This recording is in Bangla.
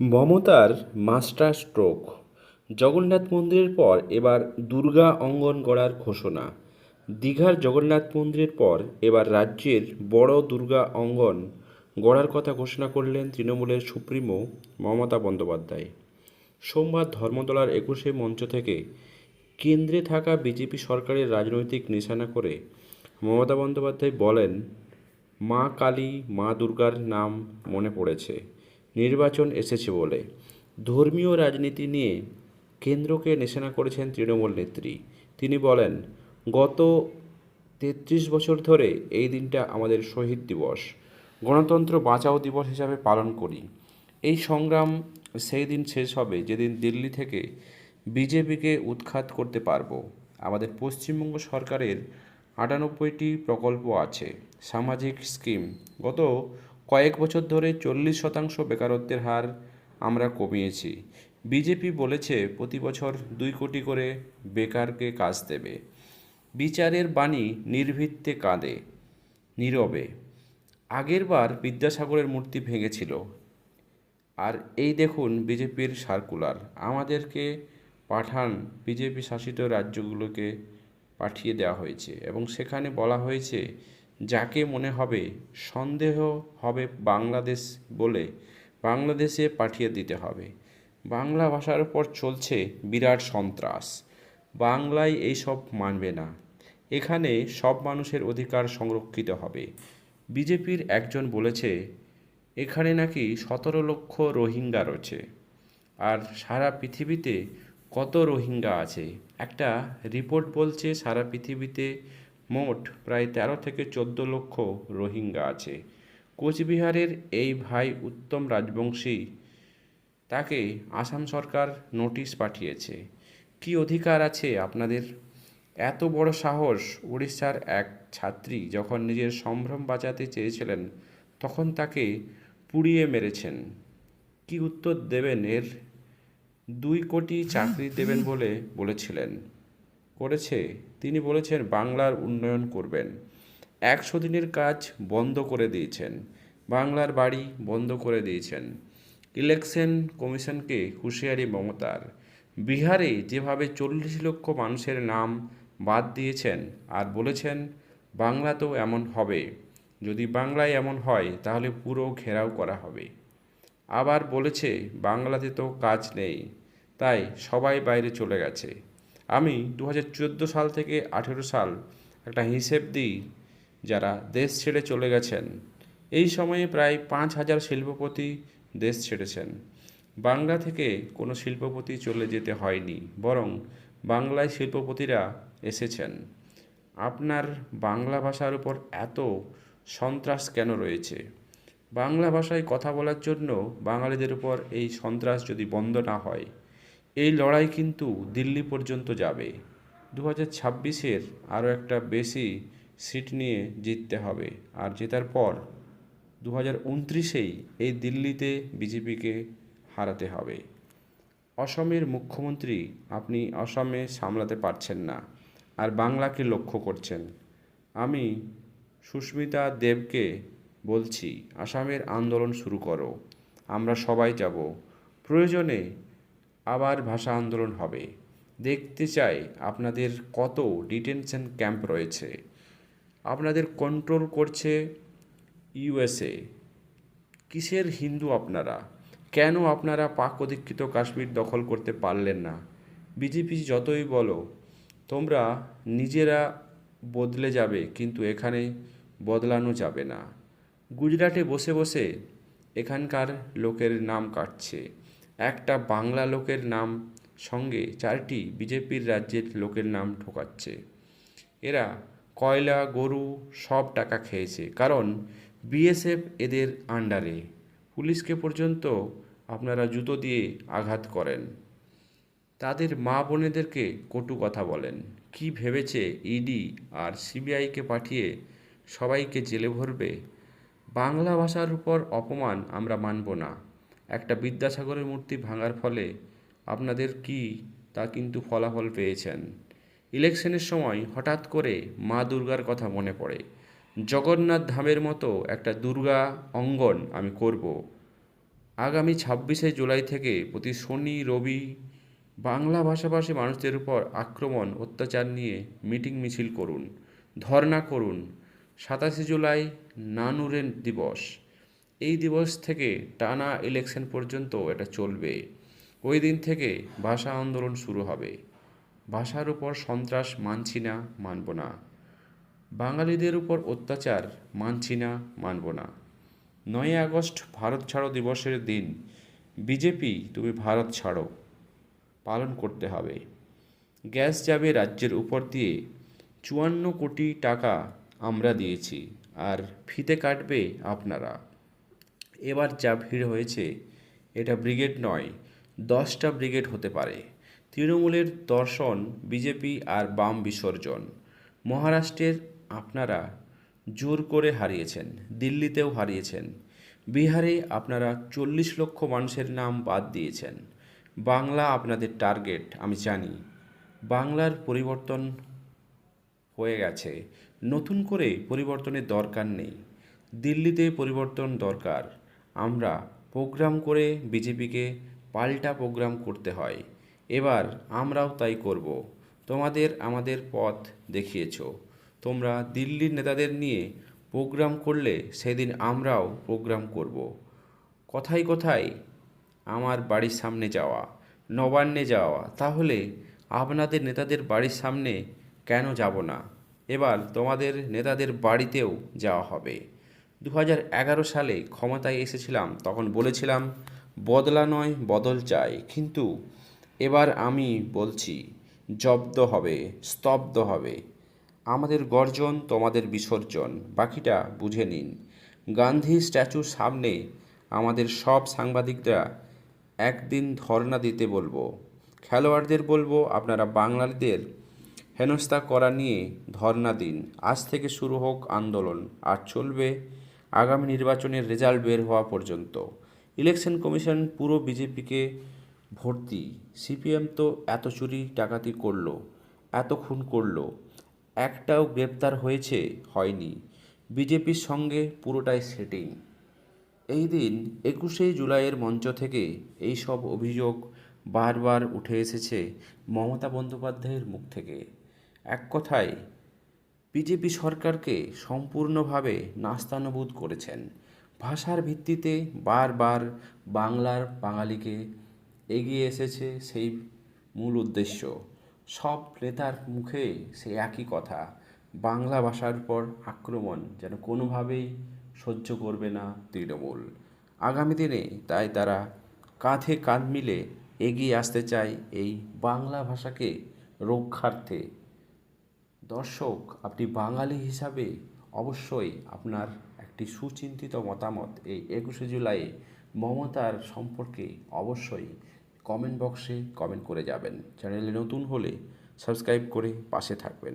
মমতার মাস্টার স্ট্রোক। জগন্নাথ মন্দিরের পর এবার দুর্গা অঙ্গন গড়ার ঘোষণা। দীঘার জগন্নাথ মন্দিরের পর এবার রাজ্যের বড় দুর্গা অঙ্গন গড়ার কথা ঘোষণা করলেন তৃণমূলের সুপ্রিমো মমতা বন্দ্যোপাধ্যায়। সোমবার ধর্মতলার একুশে মঞ্চ থেকে কেন্দ্রে থাকা বিজেপি সরকারের রাজনৈতিক নিশানা করে মমতা বন্দ্যোপাধ্যায় বলেন, মা কালী, মা দুর্গার নাম মনে পড়েছে। নির্বাচন এসেছে বলে। ধর্মীয় রাজনীতি নিয়ে কেন্দ্রকে নিশানা করেছেন তৃণমূল নেত্রী। তিনি বলেন, গত তেত্রিশ বছর ধরে এই দিনটা আমাদের শহীদ দিবস। গণতন্ত্র বাঁচাও দিবস হিসাবে পালন করি। এই সংগ্রাম সেই দিন শেষ হবে যেদিন দিল্লি থেকে বিজেপিকে উৎখাত করতে পারব। আমাদের পশ্চিমবঙ্গ সরকারের আটানব্বইটি প্রকল্প আছে, সামাজিক স্কিম। গত কয়েক বছর ধরে চল্লিশ শতাংশ বেকারত্বের হার আমরা কমিয়েছি। বিজেপি বলেছে প্রতি বছর দুই কোটি করে বেকারকে কাজ দেবে। বিচারের বাণী নির্ভিত্তে কাঁদে, নীরবে। আগেরবার বিদ্যাসাগরের মূর্তি ভেঙেছিল। আর এই দেখুন বিজেপির সার্কুলার। আমাদেরকে পাঠান বিজেপি শাসিত রাজ্যগুলোকে পাঠিয়ে দেওয়া হয়েছে এবং সেখানে বলা হয়েছে যাকে মনে হবে সন্দেহ হবে বাংলাদেশ বলে বাংলাদেশে পাঠিয়ে দিতে হবে। বাংলা ভাষার উপর চলছে বিরাট সন্ত্রাস। বাংলায় এইসব মানবে না। এখানে সব মানুষের অধিকার সংরক্ষিত হবে। বিজেপির একজন বলেছে, এখানে নাকি সতেরো লক্ষ রোহিঙ্গা রয়েছে। আর সারা পৃথিবীতে কত রোহিঙ্গা আছে? একটা রিপোর্ট বলছে, সারা পৃথিবীতে মোট প্রায় তেরো থেকে চোদ্দ লক্ষ রোহিঙ্গা আছে। কোচবিহারের এই ভাই উত্তম রাজবংশী তাকে আসাম সরকার নোটিশ পাঠিয়েছে। কি অধিকার আছে আপনাদের? এত বড় সাহস উড়িষ্যার এক ছাত্রী যখন নিজের সম্ভ্রম বাঁচাতে চেয়েছিলেন, তখন তাকে পুড়িয়ে মেরেছেন। কি উত্তর দেবেন? এর দুই কোটি চাকরি দেবেন বলে বলেছিলেন। করেছে, তিনি বলেছেন, বাংলার উন্নয়ন করবেন। একশো দিনের কাজ বন্ধ করে দিয়েছেন। বাংলার বাড়ি বন্ধ করে দিয়েছেন। ইলেকশন কমিশনকে হুঁশিয়ারি মমতার। বিহারে যেভাবে চল্লিশ লক্ষ মানুষের নাম বাদ দিয়েছেন আর বলেছেন বাংলাতেও এমন হবে। যদি বাংলায় এমন হয়, তাহলে পুরো ঘেরাও করা হবে। আবার বলেছে, বাংলাতে তো কাজ নেই। তাই সবাই বাইরে চলে গেছে। আমি দু হাজার চোদ্দ সাল থেকে আঠেরো সাল একটা হিসেব দিই যারা দেশ ছেড়ে চলে গেছেন। এই সময়ে প্রায় পাঁচ হাজার শিল্পপতি দেশ ছেড়েছেন। বাংলা থেকে কোনো শিল্পপতি চলে যেতে হয়নি, বরং বাংলায় শিল্পপতিরা এসেছেন। আপনার বাংলা ভাষার উপর এত সন্ত্রাস কেন রয়েছে? বাংলা ভাষায় কথা বলার জন্য বাঙালিদের উপর এই সন্ত্রাস যদি বন্ধ না হয় এই লড়াই কিন্তু দিল্লি পর্যন্ত যাবে। দু হাজার ছাব্বিশের আরও একটা বেশি সিট নিয়ে জিততে হবে। আর জেতার পর দু হাজার উনত্রিশেই এই দিল্লিতে বিজেপিকে হারাতে হবে। অসমের মুখ্যমন্ত্রী আপনি অসমে সামলাতে পারছেন না আর বাংলাকে লক্ষ্য করছেন। আমি সুস্মিতা দেবকে বলছি, আসামের আন্দোলন শুরু করো। আমরা সবাই যাব। প্রয়োজনে আবার ভাষা আন্দোলন হবে। দেখতে চাই আপনাদের কত ডিটেনশন ক্যাম্প রয়েছে। আপনাদের কন্ট্রোল করছে ইউএসএ। কিসের হিন্দু আপনারা? কেন আপনারা পাক অধিকৃত কাশ্মীর দখল করতে পারলেন না? বিজেপি, যতই বলো, তোমরা নিজেরা বদলে যাবে, কিন্তু এখানে বদলানো যাবে না। গুজরাটে বসে বসে এখানকার লোকের নাম কাটছে। একটা বাংলা লোকের নাম সঙ্গে চারটি বিজেপির রাজ্যের লোকের নাম ঠোকাচ্ছে। এরা কয়লা, গরু সব টাকা খেয়েছে, কারণ বিএসএফ এদের আন্ডারে। পুলিশকে পর্যন্ত আপনারা জুতো দিয়ে আঘাত করেন। তাদের মা বোনেদেরকে কটু কথা বলেন। কি ভেবেছে ইডি আর সিবিআইকে পাঠিয়ে সবাইকে জেলে ভরবে? বাংলা ভাষার উপর অপমান আমরা মানব না। একটা বিদ্যাসাগরের মূর্তি ভাঙার ফলে আপনাদের কি তা কিন্তু ফলাফল পেয়েছেন। ইলেকশনের সময় হঠাৎ করে মা দুর্গার কথা মনে পড়ে। জগন্নাথ ধামের মতো একটা দুর্গা অঙ্গন আমি করব। আগামী ছাব্বিশে জুলাই থেকে প্রতি শনি, রবি বাংলা ভাষাভাষী মানুষদের উপর আক্রমণ, অত্যাচার নিয়ে মিটিং মিছিল করুন, ধর্ণা করুন। সাতাশে জুলাই নানুরের দিবস। এই দিবস থেকে টানা ইলেকশন পর্যন্ত এটা চলবে। ওই দিন থেকে ভাষা আন্দোলন শুরু হবে। ভাষার উপর সন্ত্রাস মানছি না, মানব না। বাঙালিদের উপর অত্যাচার মানছি না, মানব না। নয় আগস্ট ভারত ছাড়ো দিবসের দিন। বিজেপি, তুমি ভারত ছাড়ো। পালন করতে হবে। গ্যাস যাবে রাজ্যের উপর দিয়ে। চুয়ান্ন কোটি টাকা আমরা দিয়েছি। আর ফিতে কাটবে আপনারা। এবার যা ভিড় হয়েছে, এটা ব্রিগেড নয়, দশটা ব্রিগেড হতে পারে। তৃণমূলের দর্শন, বিজেপি আর বাম বিসর্জন। মহারাষ্ট্রের আপনারা জোর করে হারিয়েছেন, দিল্লিতেও হারিয়েছেন। বিহারে আপনারা চল্লিশ লক্ষ মানুষের নাম বাদ দিয়েছেন। বাংলা আপনাদের টার্গেট, আমি জানি। বাংলার পরিবর্তন হয়ে গেছে। নতুন করে পরিবর্তনের দরকার নেই। দিল্লিতে পরিবর্তন দরকার। আমরা প্রোগ্রাম করে বিজেপিকে পাল্টা প্রোগ্রাম করতে হয়। এবার আমরাও তাই করব। তোমাদের আমাদের পথ দেখিয়েছ। তোমরা দিল্লির নেতাদের নিয়ে প্রোগ্রাম করলে সেদিন আমরাও প্রোগ্রাম করব। কথায় কথায় আমার বাড়ির সামনে যাওয়া, নবান্নে যাওয়া, তাহলে আপনাদের নেতাদের বাড়ির সামনে কেন যাব না? এবার তোমাদের নেতাদের বাড়িতেও যাওয়া হবে। দু হাজার এগারো সালে ক্ষমতায় এসেছিলাম, তখন বলেছিলাম, বদলা নয়, বদল চাই। কিন্তু এবার আমি বলছি, জব্দ হবে, স্তব্ধ হবে। আমাদের গর্জন, তোমাদের বিসর্জন। বাকিটা বুঝে নিন। গান্ধী স্ট্যাচুর সামনে আমাদের সব সাংবাদিকরা একদিন ধর্ণা দিতে বলব। খেলোয়াড়দের বলব, আপনারা বাঙালিদের হেনস্থা করা নিয়ে ধর্ণা দিন। আজ থেকে শুরু হোক আন্দোলন, আর চলবে আগামী নির্বাচনের রেজাল্ট বের হওয়া পর্যন্ত। ইলেকশন কমিশন পুরো বিজেপিকে ভর্তি। সিপিএম তো এত চুরি ডাকাতি করল, এত খুন করল, একটাও গ্রেপ্তার হয়েছে, হয়নি। বিজেপির সঙ্গে পুরোটাই সেটিং। এই দিন একুশে জুলাইয়ের মঞ্চ থেকে এই সব অভিযোগ বারবার উঠে এসেছে মমতা বন্দ্যোপাধ্যায়ের মুখ থেকে। এক কথায় বিজেপি সরকারকে সম্পূর্ণভাবে নাস্তানুবোধ করেছেন। ভাষার ভিত্তিতে বারবার বাংলার বাঙালিকে এগিয়ে এসেছে সেই মূল উদ্দেশ্য। সব নেতার মুখে সেই একই কথা, বাংলা ভাষার পর আক্রমণ যেন কোনোভাবেই সহ্য করবে না তৃণমূল। আগামী দিনে তাই তারা কাঁধে কাঁধ মিলে এগিয়ে আসতে চায় এই বাংলা ভাষাকে রক্ষার্থে। দর্শক, আপনি বাঙালি হিসাবে অবশ্যই আপনার একটি সুচিন্তিত মতামত এই একুশে জুলাই মমতার সম্পর্কে অবশ্যই কমেন্ট বক্সে কমেন্ট করে যাবেন। চ্যানেলে নতুন হলে সাবস্ক্রাইব করে পাশে থাকবেন।